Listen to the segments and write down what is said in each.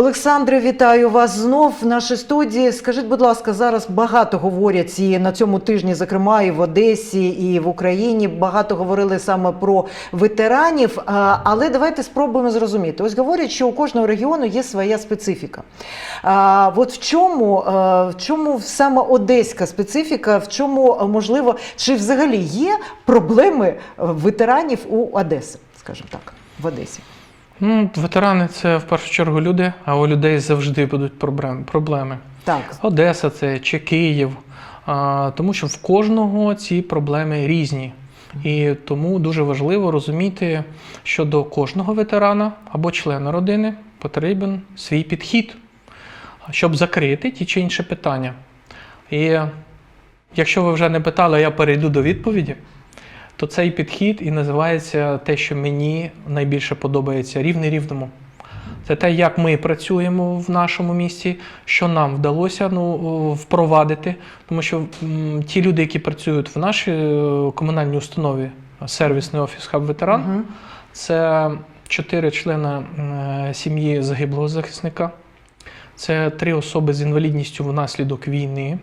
Олександре, вітаю вас знов в нашій студії. Скажіть, будь ласка, зараз багато говорять і на цьому тижні, зокрема, і в Одесі, і в Україні. Багато говорили саме про ветеранів. Але давайте спробуємо зрозуміти. Ось говорять, що у кожного регіону є своя специфіка. А, От в чому, в чому саме одеська специфіка, в чому можливо, чи взагалі є проблеми ветеранів у Одеси, скажімо так, в Одесі? Ну, ветерани це в першу чергу люди, а у людей завжди будуть проблеми. Так, Одеса це чи Київ, а, тому що в кожного ці проблеми різні. І тому дуже важливо розуміти, що до кожного ветерана або члена родини потрібен свій підхід, щоб закрити ті чи інші питання. І якщо ви вже не питали, я перейду до відповіді, то цей підхід і називається те, що мені найбільше подобається рівний рівному. Це те, як ми працюємо в нашому місті, що нам вдалося ну, впровадити. Тому що м, ті люди, які працюють в нашій е, комунальній установі, сервісний офіс Хаб Ветеран, Мгм. це чотири члени е, сім'ї загиблого захисника, це три особи з інвалідністю внаслідок війни.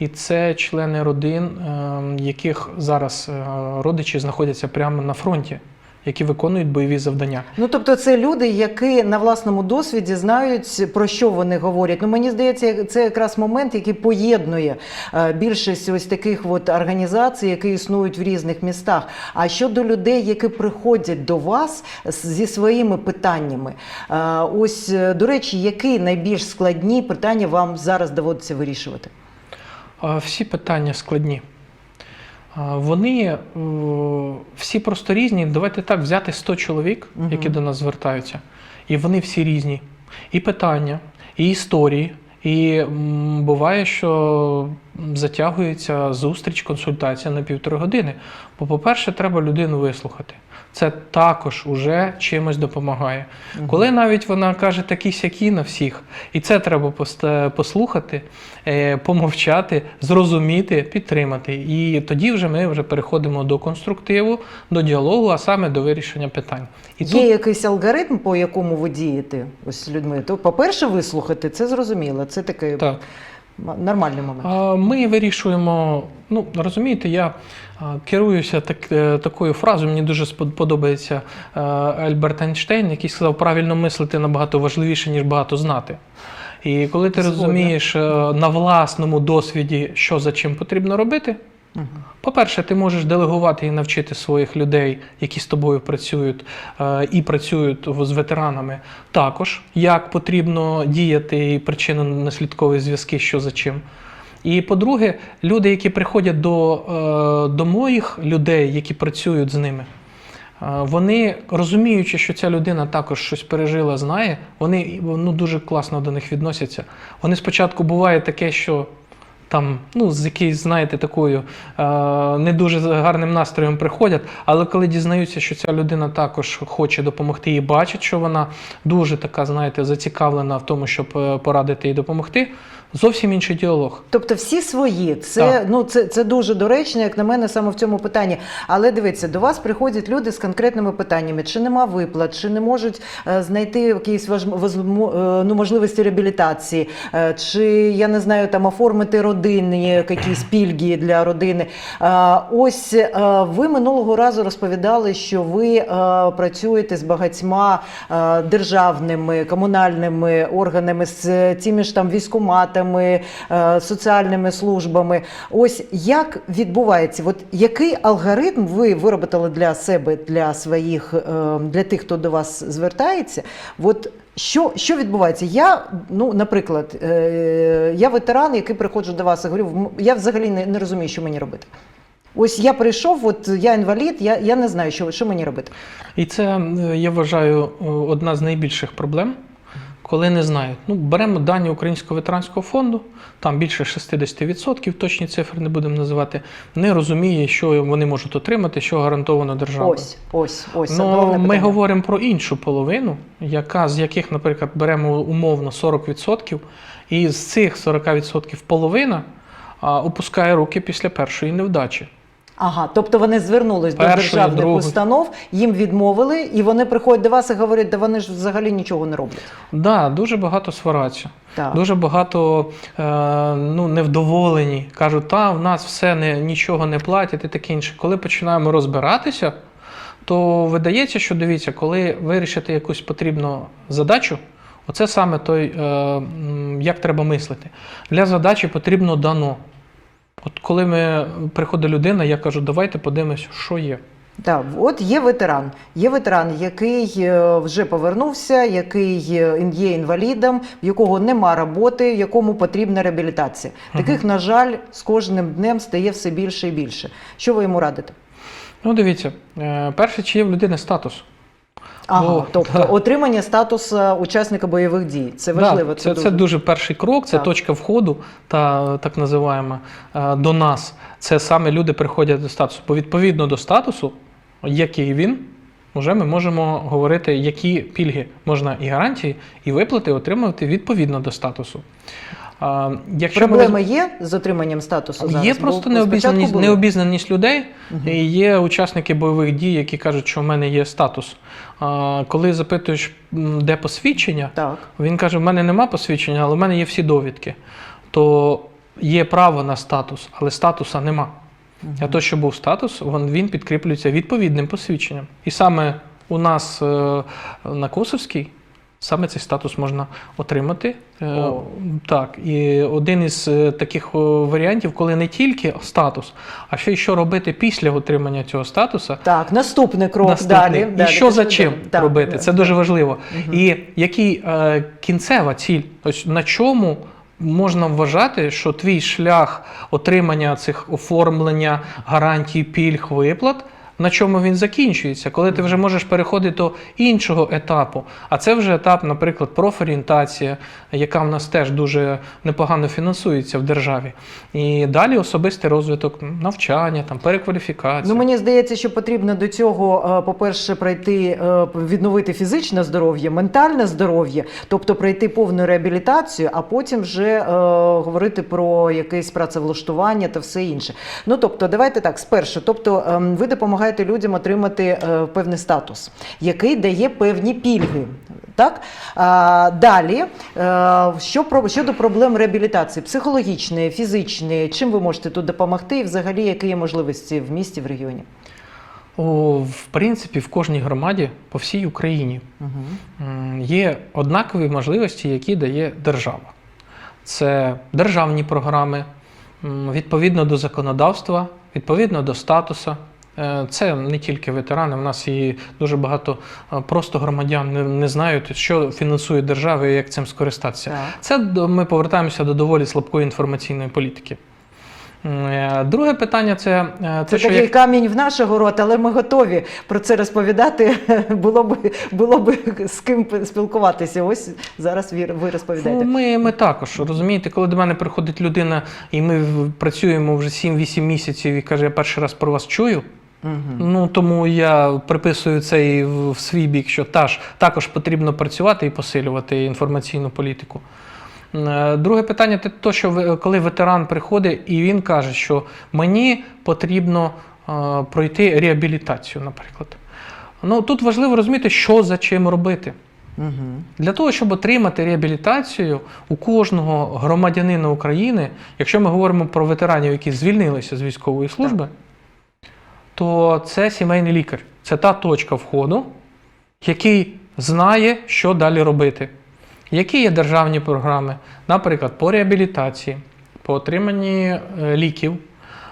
І це члени родин, е, яких зараз е, родичі знаходяться прямо на фронті, які виконують бойові завдання. Ну, тобто, це люди, які на власному досвіді знають про що вони говорять. Ну мені здається, це якраз момент, який поєднує е, більшість ось таких от організацій, які існують в різних містах. А щодо людей, які приходять до вас зі своїми питаннями, е, ось до речі, які найбільш складні питання вам зараз доводиться вирішувати? Всі питання складні. Вони е, всі просто різні. Давайте так взяти 100 чоловік, які які до нас звертаються, і вони всі різні. І питання, і історії. І буває, що затягується зустріч, консультація на півтори години. Бо, по-перше, треба людину вислухати. Це також уже чимось допомагає. Коли навіть вона каже такі сякі на всіх, і це треба послухати, е, помовчати, зрозуміти, підтримати. І тоді вже ми вже переходимо до конструктиву, до діалогу, а саме до вирішення питань. І Є якийсь алгоритм, по якому ви дієте ось з людьми? То, по-перше, вислухати, це зрозуміло. Це такий так. Нормальний момент. Ми вирішуємо, ну розумієте, я керуюся так, е, такою фразою. Мені дуже подобається е, Альберт Ейнштейн, який сказав, правильно мислити набагато важливіше, ніж багато знати. І коли ти Згодна. розумієш е, на власному досвіді, що за чим потрібно робити. По-перше, ти можеш делегувати і навчити своїх людей, які з тобою працюють е, і працюють з ветеранами, також як потрібно діяти і причинно-наслідкові зв'язки, що за чим. І по-друге, люди, які приходять до, е, до моїх людей, які працюють з ними, е, вони розуміючи, що ця людина також щось пережила, знає, вони ну, дуже класно до них відносяться. Вони спочатку буває таке, що там, ну, з якоюсь, знаєте, такою е, не дуже гарним настроєм приходять, але коли дізнаються, що ця людина також хоче допомогти і бачить, що вона дуже така, знаєте, зацікавлена в тому, щоб е, порадити і допомогти, зовсім інший діалог. Тобто всі свої, це, Так. ну, це, це дуже доречно, як на мене, саме в цьому питанні. Але дивіться, до вас приходять люди з конкретними питаннями: чи нема виплат, чи не можуть е, знайти якісь важ, возмо- е, ну, можливості реабілітації, е, чи я не знаю, там оформити родинні якісь пільги для родини. Е, ось е, ви минулого разу розповідали, що ви е, працюєте з багатьма е, державними комунальними органами, з тими ж там військоматами, е, соціальними службами. Ось як відбувається, от який алгоритм ви виробили для себе, для своїх, е, для тих, хто до вас звертається? От що, що відбувається? Я, ну, наприклад, е, я ветеран, який приходжу до вас і говорю, «М- я взагалі не, не розумію, що мені робити. Ось я прийшов, от я інвалід, я, я не знаю, що, що мені робити. І це, я вважаю, одна з найбільших проблем, коли не знають. Ну, беремо дані Українського ветеранського фонду, там більше 60%, точні цифри не будемо називати, не розуміє, що вони можуть отримати, що гарантовано державою. Ось, ось, ось. Ну, головне ми говоримо про іншу половину, яка, з яких, наприклад, беремо умовно 40%, і з цих 40% половина опускає руки після першої невдачі. Ага, тобто вони звернулись до державних другої. установ, їм відмовили, і вони приходять до вас і говорять, да вони ж взагалі нічого не роблять. Да, дуже багато свараться. Так. Дуже багато е, ну, невдоволені. Кажуть, та в нас все не, нічого не платять і таке інше. Коли починаємо розбиратися, то видається, що дивіться, коли вирішити якусь потрібну задачу, оце саме той, е, як треба мислити. Для задачі потрібно дано. От коли ми приходить людина, я кажу, давайте подивимось, що є. Так, от є ветеран. Є ветеран, який е, вже повернувся, який е, є інвалідом, в якого нема роботи, якому потрібна реабілітація. Таких, на жаль, з кожним днем стає все більше і більше. Що ви йому радите? Ну, дивіться, е, перше, чи є в людини статус. Ага, О, тобто да. отримання статусу учасника бойових дій. Це важливо. Да, це, це дуже перший крок, це Так. точка входу, та так називаємо е, до нас. Це саме люди приходять до статусу. Бо відповідно до статусу, який він, вже ми можемо говорити, які пільги можна і гарантії, і виплати отримувати відповідно до статусу. А, якщо ми є з отриманням статусу зараз? Є просто необізнаність, необізнаність людей, Мгм. і є учасники бойових дій, які кажуть, що в мене є статус. А, коли запитуєш, де посвідчення, Так. він каже: в мене нема посвідчення, але в мене є всі довідки. То є право на статус, але статуса нема. Для того, щоб був статус, він, він підкріплюється відповідним посвідченням. І саме у нас е, на Косовській саме цей статус можна отримати. Е, О. Так, і один із е, таких варіантів, коли не тільки статус, а ще й що робити після отримання цього статусу. Так, наступний крок Наступний. далі. І далі. що за чим так, робити? так. Це дуже важливо. Мгм. І який е, кінцева ціль? Ось на чому можна вважати, що твій шлях отримання цих оформлення гарантій, пільг, виплат. На чому він закінчується, коли ти вже можеш переходити до іншого етапу. А це вже етап, наприклад, профорієнтація, яка в нас теж дуже непогано фінансується в державі. І далі особистий розвиток, навчання, там, перекваліфікація. Ну, мені здається, що потрібно до цього, е, по-перше, пройти, е, відновити фізичне здоров'я, ментальне здоров'я, тобто пройти повну реабілітацію, а потім вже е, говорити про якесь працевлаштування та все інше. Ну тобто, давайте так, спершу, тобто, ем, ви допомагаєте людям отримати е, певний статус, який дає певні пільги. Так? А, далі, е, що про, щодо проблем реабілітації, психологічної, фізичної, чим ви можете тут допомогти, і взагалі які є можливості в місті, в регіоні? О, в принципі, в кожній громаді по всій Україні Угу. є однакові можливості, які дає держава. Це державні програми, відповідно до законодавства, відповідно до статусу. Е, Це не тільки ветерани, в нас і дуже багато е, просто громадян не, не знають, що фінансує держава і як цим скористатися. Так. Це ми повертаємося до доволі слабкої інформаційної політики. Е, Друге питання це, Це що такий як камінь в наш город, але ми готові про це розповідати. Було б було б з ким спілкуватися. Ось зараз ви, ви розповідаєте. Ну, ми, ми також розумієте, коли до мене приходить людина, і ми працюємо вже 7-8 місяців і каже, я перший раз про вас чую. Угу. Ну тому я приписую це і в свій бік, що таж, також потрібно працювати і посилювати інформаційну політику. Е, Друге питання це те, що коли ветеран приходить і він каже, що мені потрібно е, пройти реабілітацію, наприклад. Ну тут важливо розуміти, що за чим робити. Угу. Для того, щоб отримати реабілітацію у кожного громадянина України, якщо ми говоримо про ветеранів, які звільнилися з військової служби, то це сімейний лікар. Це та точка входу, який знає, що далі робити. Які є державні програми, наприклад, по реабілітації, по отриманні е, ліків.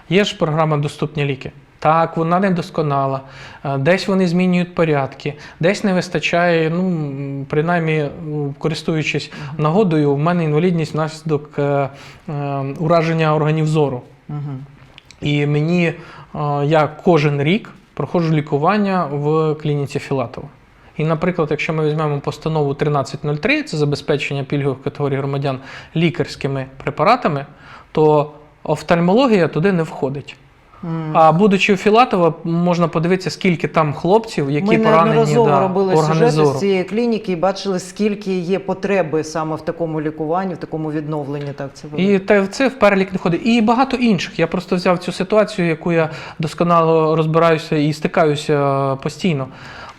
Є ж програма Доступні ліки. Так, вона не досконала. Е, Десь вони змінюють порядки, десь не вистачає, ну, принаймні, користуючись нагодою, в мене інвалідність внаслідок е, ураження органів зору. І мені е, я кожен рік проходжу лікування в клініці Філатова. І, наприклад, якщо ми візьмемо постанову 1303, це забезпечення пільгових категорій громадян лікарськими препаратами, то офтальмологія туди не входить. А будучи у Філатова, можна подивитися, скільки там хлопців, які Ми поранені неодноразово да, робили сюжети з цієї клініки і бачили, скільки є потреби саме в такому лікуванні, в такому відновленні. Так, це. І те- це в перелік не ходить. І багато інших. Я просто взяв цю ситуацію, яку я досконало розбираюся і стикаюся постійно.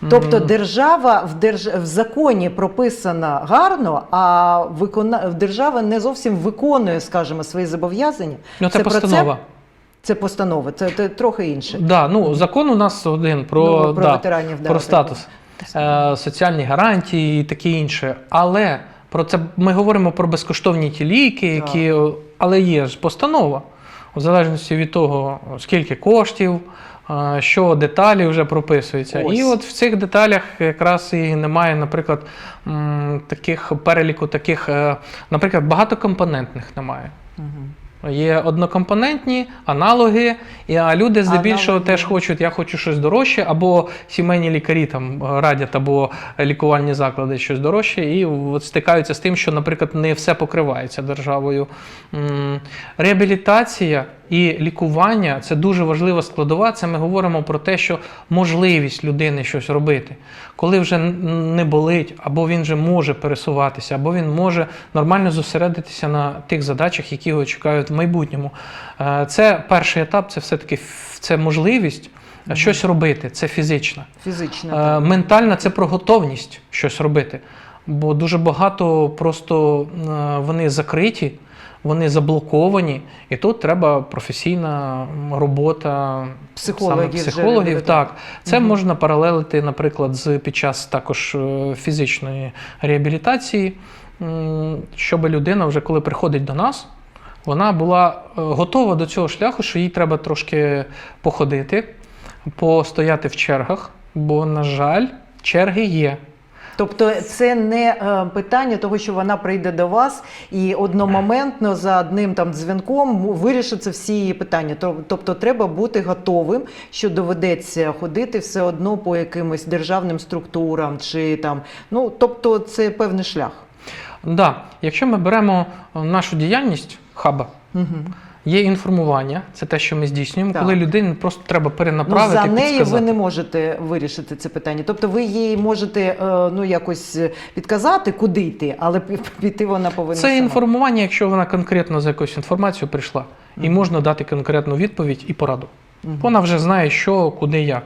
Тобто держава в, держ... в законі прописана гарно, а викона... держава не зовсім виконує, скажімо, свої зобов'язання. ну, це, про постанова. Це постанова, це, це трохи інше. Да, ну, закон у нас один про, Ну, про да, ветеранів, да, про статус, е, соціальні гарантії і таке інше. Але про це ми говоримо про безкоштовні ті ліки, які, але є ж постанова, в залежності від того, скільки коштів, е, що деталі вже прописуються. Ось. І от в цих деталях якраз і немає, наприклад, таких переліку, таких, е, наприклад, багатокомпонентних немає. Мгм. Є однокомпонентні аналоги, і а люди здебільшого Аналоги. теж хочуть, я хочу щось дорожче, або сімейні лікарі там радять, або лікувальні заклади щось дорожче, і от стикаються з тим, що, наприклад, не все покривається державою. Реабілітація і лікування це дуже важлива складова. Це ми говоримо про те, що можливість людини щось робити, коли вже не болить, або він вже може пересуватися, або він може нормально зосередитися на тих задачах, які його чекають в майбутньому. Е, Це перший етап, це все-таки це можливість щось робити, це фізична. Фізично. Е. Ментальна це про готовність щось робити. Бо дуже багато просто е, вони закриті, вони заблоковані, і тут треба професійна робота Психологів саме психологів. Так, це Мгм. можна паралелити, наприклад, з під час також е, фізичної реабілітації, щоб людина, вже коли приходить до нас, вона була е, готова до цього шляху, що їй треба трошки походити, постояти в чергах, бо, на жаль, черги є. Тобто це не е, питання того, що вона прийде до вас і одномоментно за одним там дзвінком вирішиться всі її питання. То- Тобто треба бути готовим, що доведеться ходити все одно по якимось державним структурам чи там. Ну тобто це певний шлях. Да, якщо ми беремо нашу діяльність хаба, Угу. Є інформування, це те, що ми здійснюємо, Так. коли людині просто треба Ну, перенаправити. за неї ви не можете вирішити це питання. Тобто ви їй можете е, ну якось підказати, куди йти, але піти вона повинна. Це сама. інформування, якщо вона конкретно за якусь інформацію прийшла, і можна дати конкретну відповідь і пораду. Мгм. Вона вже знає, що, куди, як.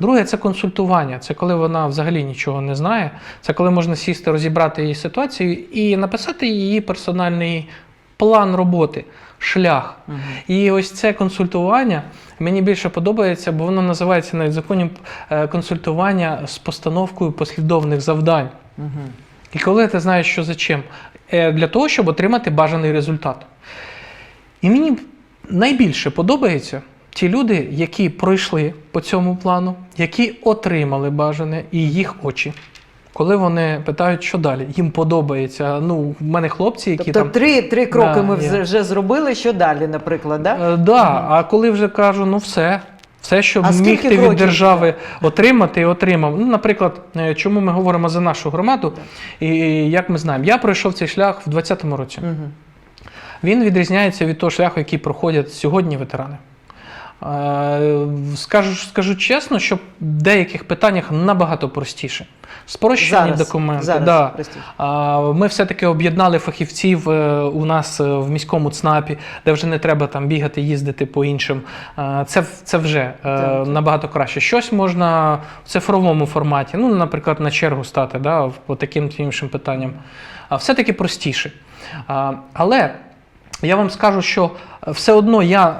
Друге, це консультування. Це коли вона взагалі нічого не знає. Це коли можна сісти, розібрати її ситуацію і написати її персональний план роботи, шлях. Мгм. І ось це консультування мені більше подобається, бо воно називається навіть законі е, консультування з постановкою послідовних завдань. Мгм. І коли ти знаєш, що за чим, Е, для того, щоб отримати бажаний результат. І мені найбільше подобається ті люди, які пройшли по цьому плану, які отримали бажане і їх очі. Коли вони питають, що далі, їм подобається. Ну, в мене хлопці, які Тобто там. три, три кроки Да, ми вже- вже зробили. Що далі, наприклад, да? Е, да, а коли вже кажу, ну все. Все, що А міг ти від держави отримати, отримав. Ну, наприклад, е, чому ми говоримо за нашу громаду, і як ми знаємо, я пройшов цей шлях в 2020 році. Мгм. Він відрізняється від того шляху, який проходять сьогодні ветерани. Е, Скажу, скажу чесно, що в деяких питаннях набагато простіше. Спрощені Зараз, документи. зараз, да. простіше. Ми все-таки об'єднали фахівців е, у нас е, в міському ЦНАПі, де вже не треба там бігати, їздити по іншим. Це, це вже Так. набагато краще. Щось можна в цифровому форматі, ну, наприклад, на чергу стати да, по таким чи іншим питанням. А все-таки простіше. Але я вам скажу, що все одно я, е,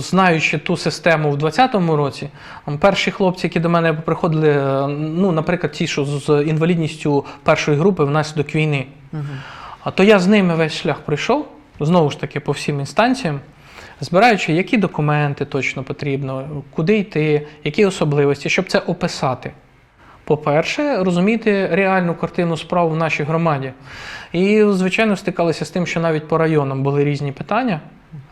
знаючи ту систему в 2020 році, перші хлопці, які до мене приходили, е, ну, наприклад, ті, що з інвалідністю першої групи внаслідок війни, а то я з ними весь шлях пройшов, знову ж таки, по всім інстанціям, збираючи, які документи точно потрібно, куди йти, які особливості, щоб це описати. По-перше, розуміти реальну картину справ в нашій громаді. І, звичайно, стикалися з тим, що навіть по районам були різні питання.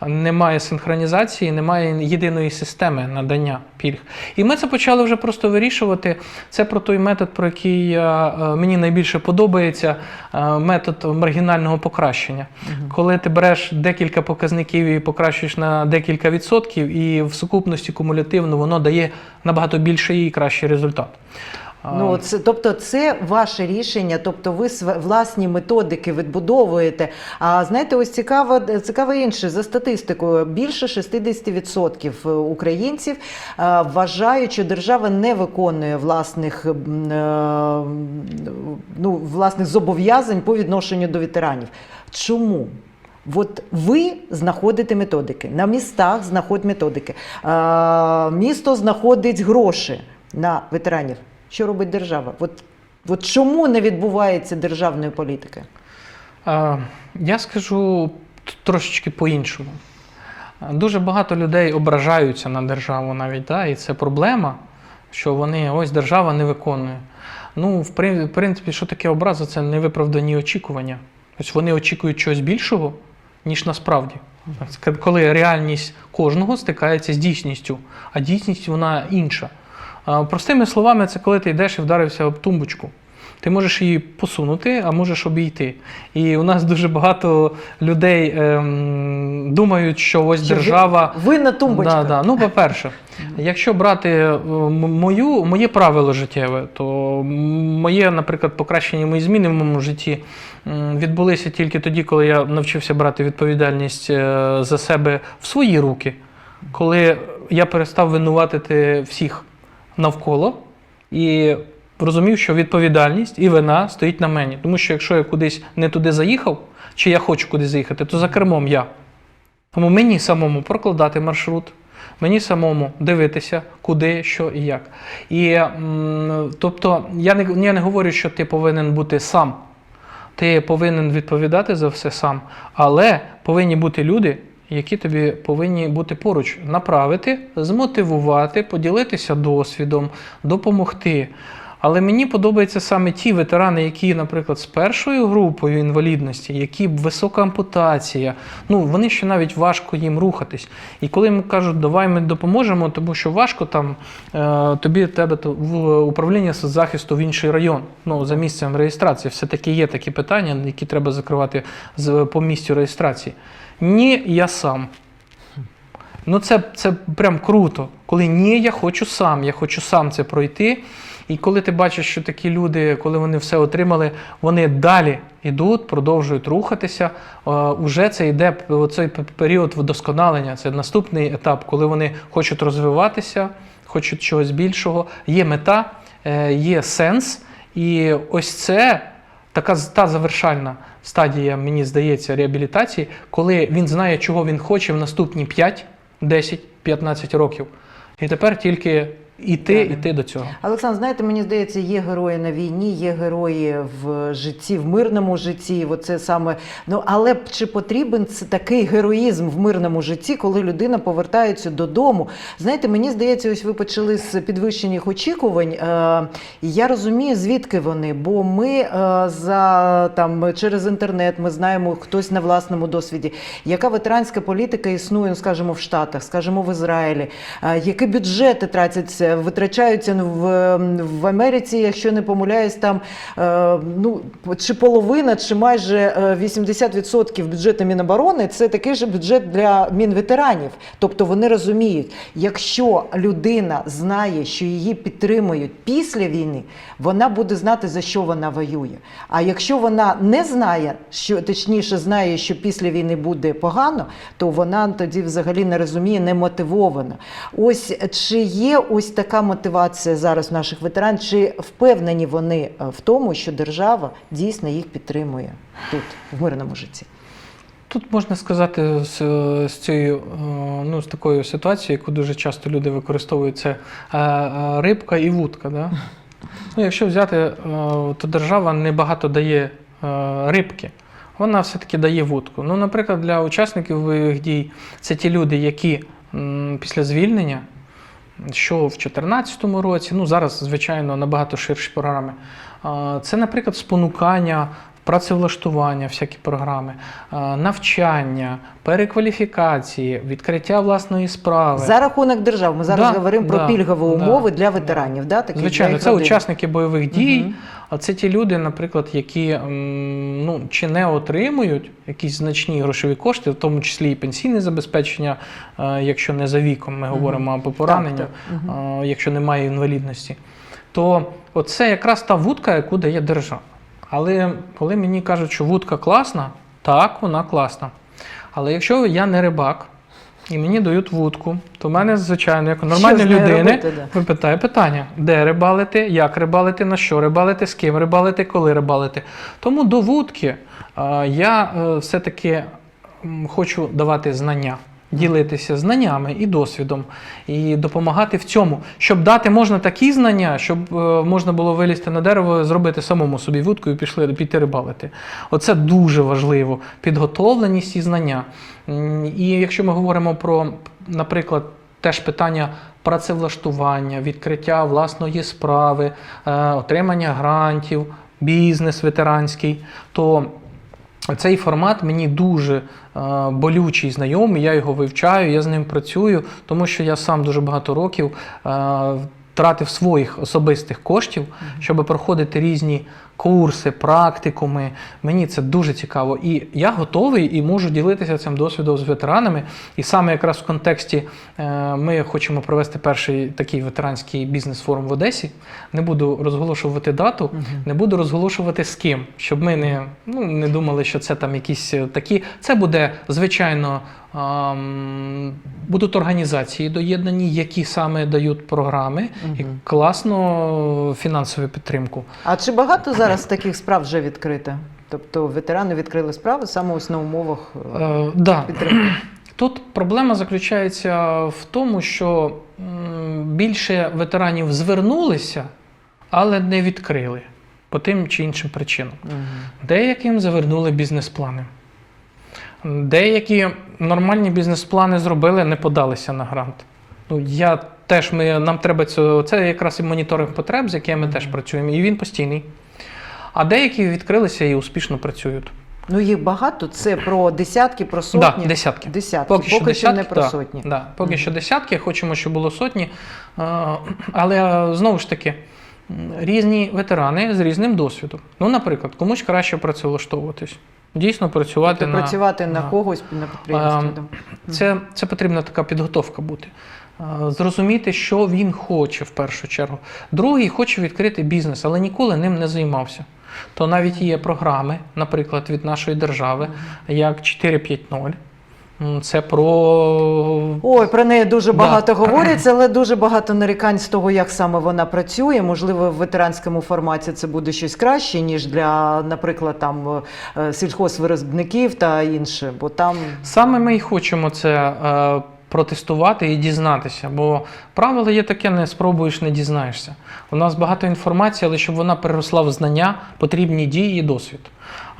Немає синхронізації, немає єдиної системи надання пільг. І ми це почали вже просто вирішувати. Це про той метод, про який я, е, мені найбільше подобається, е, метод маргінального покращення. Коли ти береш декілька показників і покращуєш на декілька відсотків, і в сукупності кумулятивно воно дає набагато більший і кращий результат. Ну, це, тобто, це ваше рішення, тобто ви власні методики відбудовуєте. А знаєте, ось цікаво, цікаво інше за статистикою. Більше 60% українців е, вважають, що держава не виконує власних, е, ну, власних зобов'язань по відношенню до ветеранів. Чому? От ви знаходите методики. На містах знаходять методики. А, місто знаходить гроші на ветеранів. Що робить держава? От, от чому не відбувається державної політики? Е, Я скажу трошечки по-іншому. Дуже багато людей ображаються на державу навіть, да? і це проблема, що вони ось держава не виконує. Ну, в принципі, що таке образа? Це невиправдані очікування. Тобто вони очікують чогось більшого, ніж насправді. Коли реальність кожного стикається з дійсністю, а дійсність вона інша. Простими словами, це коли ти йдеш і вдарився об тумбочку. Ти можеш її посунути, а можеш обійти. І у нас дуже багато людей ем, думають, що ось Що держава. Ви на тумбочках. Да, да. Ну, по-перше, якщо брати е, мою, моє правило життєве, то моє, наприклад, покращення мої зміни в моєму житті відбулися тільки тоді, коли я навчився брати відповідальність е, за себе в свої руки, коли я перестав винуватити всіх навколо і розумів, що відповідальність і вина стоїть на мені. Тому що якщо я кудись не туди заїхав, чи я хочу кудись заїхати, то за кермом я. Тому мені самому прокладати маршрут, мені самому дивитися, куди, що і як. І тобто я не, я не говорю, що ти повинен бути сам. Ти повинен відповідати за все сам, але повинні бути люди, які тобі повинні бути поруч, направити, змотивувати, поділитися досвідом, допомогти. Але мені подобаються саме ті ветерани, які, наприклад, з першою групою інвалідності, які висока ампутація, ну вони ще навіть важко їм рухатись. І коли їм кажуть, давай ми допоможемо, тому що важко там е, тобі тебе в управління соцзахисту в інший район, ну за місцем реєстрації, все таки є такі питання, які треба закривати по місцю реєстрації. Ні, я сам. Ну, це, це прям круто. Коли ні, я хочу сам, я хочу сам це пройти. І коли ти бачиш, що такі люди, коли вони все отримали, вони далі йдуть, продовжують рухатися. е, Уже це йде цей період вдосконалення. Це наступний етап, коли вони хочуть розвиватися, хочуть чогось більшого. Є мета, е, є сенс. І ось це така та завершальна стадія, мені здається, реабілітації, коли він знає, чого він хоче в наступні 5, 10, 15 років. І тепер тільки іти, іти до цього. Олександр, знаєте, мені здається, є герої на війні, є герої в житті, в мирному житті. Оце саме ну але чи потрібен це такий героїзм в мирному житті, коли людина повертається додому? Знаєте, мені здається, ось ви почали з підвищених очікувань. Е, я розумію, звідки вони, бо ми е, за там через інтернет ми знаємо хтось на власному досвіді, яка ветеранська політика існує, ну, скажімо, в Штатах, скажімо, в Ізраїлі, е, які бюджети тратяться, витрачаються ну, в, в Америці, якщо не помиляюсь, там е, ну, чи половина, чи майже е, 80% бюджету Міноборони це такий же бюджет для мінветеранів. Тобто вони розуміють, якщо людина знає, що її підтримують після війни, вона буде знати, за що вона воює. А якщо вона не знає, що точніше знає, що після війни буде погано, то вона тоді взагалі не розуміє, не мотивована. Ось чи є ось така мотивація зараз наших ветеранів, чи впевнені вони е, в тому, що держава дійсно їх підтримує тут, в мирному житті? Тут можна сказати з, з цією е, ну, з такою ситуацією, яку дуже часто люди використовують, це е, е, рибка і вудка. Да? Ну, якщо взяти, е, то держава небагато дає е, рибки, вона все-таки дає вудку. Ну, наприклад, для учасників бойових дій це ті люди, які після звільнення що в 2014 році, ну зараз, звичайно, набагато ширші програми. Це, наприклад, спонукання, працевлаштування, всякі програми, навчання, перекваліфікації, відкриття власної справи. За рахунок держав. Ми зараз Да, говоримо про да, пільгові да, умови для ветеранів. Да, такі, Звичайно, їх це родин. учасники бойових дій. Мгм. А це ті люди, наприклад, які ну, чи не отримують якісь значні грошові кошти, в тому числі і пенсійне забезпечення, е, якщо не за віком, ми говоримо або поранення, Так, так. Е, якщо немає інвалідності, то оце якраз та вудка, яку дає держава. Але коли мені кажуть, що вудка класна, так, вона класна. Але якщо я не рибак і мені дають вудку, то в мене, звичайно, як у нормальної людини, випитає питання: де рибалити, як рибалити, на що рибалити, з ким рибалити, коли рибалити. Тому до вудки я е, все-таки хочу давати знання. Ділитися знаннями і досвідом, і допомагати в цьому, щоб дати можна такі знання, щоб е, можна було вилізти на дерево, зробити самому собі вудку і пішли піти рибалити. Оце дуже важливо. Підготовленість і знання. І якщо ми говоримо про, наприклад, теж питання працевлаштування, відкриття власної справи, е, отримання грантів, бізнес ветеранський, то цей формат мені дуже е, болючий знайомий, я його вивчаю, я з ним працюю, тому що я сам дуже багато років е, тратив своїх особистих коштів, щоб проходити різні курси, практикуми. Мені це дуже цікаво. І я готовий і можу ділитися цим досвідом з ветеранами. І саме якраз в контексті е, ми хочемо провести перший такий ветеранський бізнес-форум в Одесі. Не буду розголошувати дату, не буду розголошувати з ким, щоб ми не, ну, не думали, що це там якісь е, такі. Це буде, звичайно, будуть організації доєднані, які саме дають програми і класно фінансову підтримку. А чи багато зараз таких справ вже відкрито? Тобто ветерани відкрили справи саме ось на умовах е, Е, да. підтримки. Тут проблема заключається в тому, що більше ветеранів звернулися, але не відкрили по тим чи іншим причинам. Мгм. Деяким завернули бізнес-плани. Деякі нормальні бізнес-плани зробили, не подалися на грант. Ну, я теж ми, нам треба це, це якраз і моніторинг потреб, з якими ми теж працюємо, і він постійний. А деякі відкрилися і успішно працюють. Ну їх багато, це про десятки, про сотні. Да, десятки. Десятки. Поки, що десятки, не про да, сотні. Да, поки Мгм. що десятки, хочемо, щоб було сотні. Але знову ж таки, різні ветерани з різним досвідом. Ну, наприклад, комусь краще працевлаштовуватись. Дійсно працювати Тобто на працювати на да. когось на підприємстві. Це, це потрібна така підготовка бути. Зрозуміти, що він хоче в першу чергу. Другий хоче відкрити бізнес, але ніколи ним не займався. То навіть є програми, наприклад, від нашої держави, як 4.5.0. Це про Ой, про неї дуже Да. багато говориться, але дуже багато нарікань з того, як саме вона працює. Можливо, в ветеранському форматі це буде щось краще, ніж для, наприклад, там е, сільхозвиробників та інше. Бо там Саме ми й хочемо це е, протестувати і дізнатися, бо правило є таке: не спробуєш, не дізнаєшся. У нас багато інформації, але щоб вона переросла в знання, потрібні дії і досвід.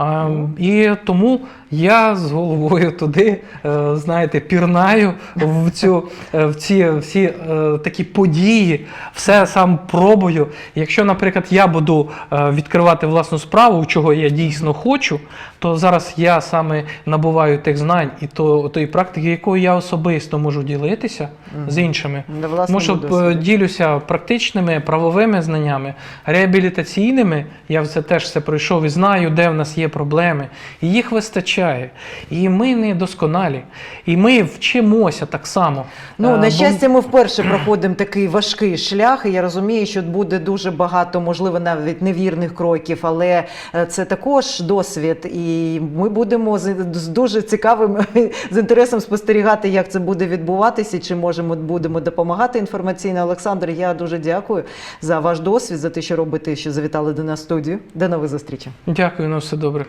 Е, і тому я з головою туди, е, знаєте, пірнаю в, цю, е, в ці всі е, такі події, все сам пробую. Якщо, наприклад, я буду відкривати власну справу, чого я дійсно хочу, то зараз я саме набуваю тих знань і то, тої практики, якою я особисто можу ділитися з іншими. на власному Тому що досвіді. е, ділюся практичними, правовими знаннями, реабілітаційними. Я все теж все пройшов і знаю, де нас є проблеми. І їх вистачає. І ми не досконалі. І ми вчимося так само. Ну, Е, на бо- щастя, ми вперше проходимо такий важкий шлях, і я розумію, що буде дуже багато, можливо, навіть невірних кроків, але е, це також досвід, і ми будемо з, дуже цікавим з інтересом спостерігати, як це буде відбуватися, чи можемо будемо допомагати інформаційно. Олександр, я дуже дякую за ваш досвід, за те, що робите, що завітали до нас в студію. До нових зустрічей. Дякую, на все добре.